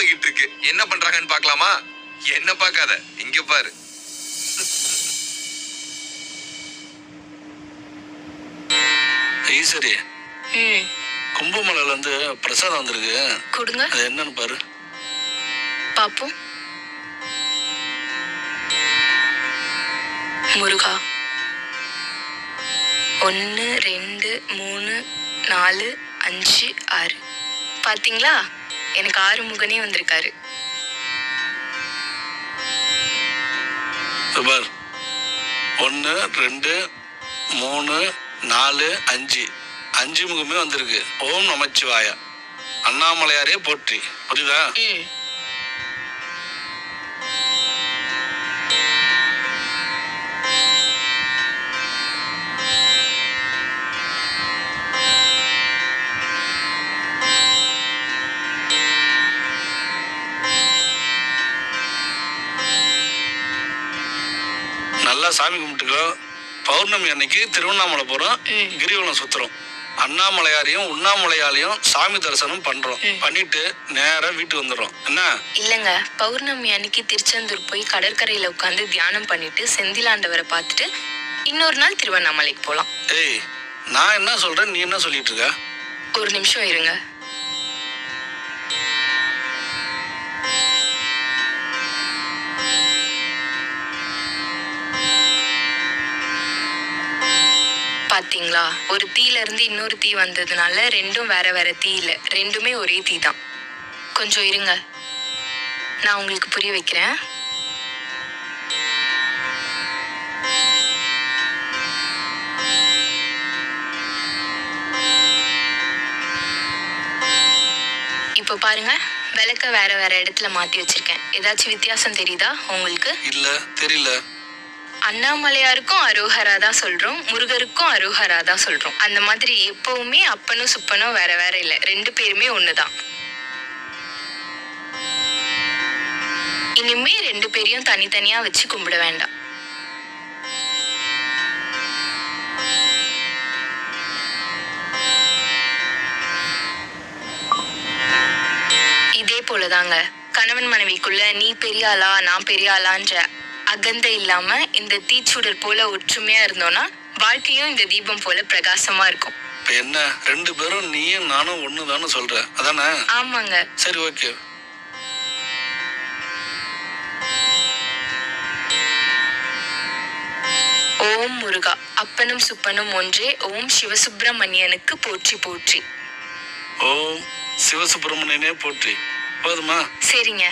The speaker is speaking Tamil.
போய்கிட்டு இருக்கு. என்ன பண்றாங்கன்னு பார்க்கலாமா? என்ன பார்க்காத? இங்க பாரு. ஈஸ்வரி. கும்பமலையில இருந்து பிரசாதம் வந்திருக்கு. கொடுங்க. அது என்னன்னு பாரு. பாப்போம் முருகா. ஒன்று ரெண்டு மூணு நாலு அஞ்சு ஆறு. பாத்தீங்களா எனக்கு ஆறு முகனே வந்திருக்காரு. பார் ஒன்று ரெண்டு மூணு நாலு அஞ்சு. அஞ்சு முகமே வந்திருக்கு. ஓம் நமச்சிவாயா. அண்ணாமலையாரே போற்றி. புரியுதா? நல்லா சாமி கும்பிட்டுக்கோ பௌர்ணமி அன்னைக்கு திருவண்ணாமலை போறோம். ம். கிரிவலம் சுத்துறோம். அண்ணாமலையாரையும் உண்ணாமலையாலையும் சாமி தரிசனம் பண்றோம். பண்ணிட்டு நேரா வீட்டுக்கு வந்துடுறோம். என்ன? இல்லைங்க. பௌர்ணமி அன்னைக்கு திருச்செந்தூர் போய் கடற்கரையில் உட்காந்து தியானம் பண்ணிட்டு செந்திலாண்டவரை பார்த்துட்டு இன்னொரு நாள் திருவண்ணாமலைக்கு போகலாம் ஏய் நான் என்ன சொல்றேன்? நீ என்ன சொல்லிட்டு இருக்க? ஒரு நிமிஷம் இருங்க. பார்த்தீங்களா ஒரு தீல இருந்து இன்னொரு தீ வந்ததுனால ரெண்டும் வேற வேற தீ இல்ல. ரெண்டுமே ஒரே தீ தான். கொஞ்சம் இருங்க. நான் உங்களுக்கு புரிய வைக்கிறேன். இப்போ பாருங்க. விளக்க வேற வேற இடத்துல மாத்தி வச்சிருக்கேன். ஏதாச்சும் வித்தியாசம் தெரியுதா உங்களுக்கு? இல்ல தெரியல. அண்ணாமலையாருக்கும் அரோஹரா தான் சொல்றோம் முருகருக்கும் அரோஹரா தான் சொல்றோம். அந்த மாதிரி எப்பவுமே அப்பனும் சுப்பனும் வேற வேற இல்ல. ரெண்டு பேருமே ஒண்ணுதான். இனிமே ரெண்டு பேரையும் தனித்தனியா வச்சு கும்பிட வேண்டாம். இதே போலதாங்க. கணவன் மனைவிக்குள்ள நீ பெரிய ஆளா நான் பெரிய ஆளான்ற அகந்தை இல்லாம இந்த தீச்சுடர் போல ஒற்றுமையா இருந்தோம்னா வாழ்க்கையும் இந்த தீபம் போல பிரகாசமா இருக்கும். இப்ப என்ன? ரெண்டு பேரும் நீயும் நானும் ஒண்ணுதான்னு சொல்ற. அதானே? ஆமாங்க. சரி ஓகே. ஓம் முருகா. அப்பனும் சுப்பனும் ஒன்றே. ஓம் சிவசுப்பிரமணியனுக்கு போற்றி போற்றி. ஓம் சிவசுப்பிரமணியனே போற்றி. போதுமா? சரிங்க.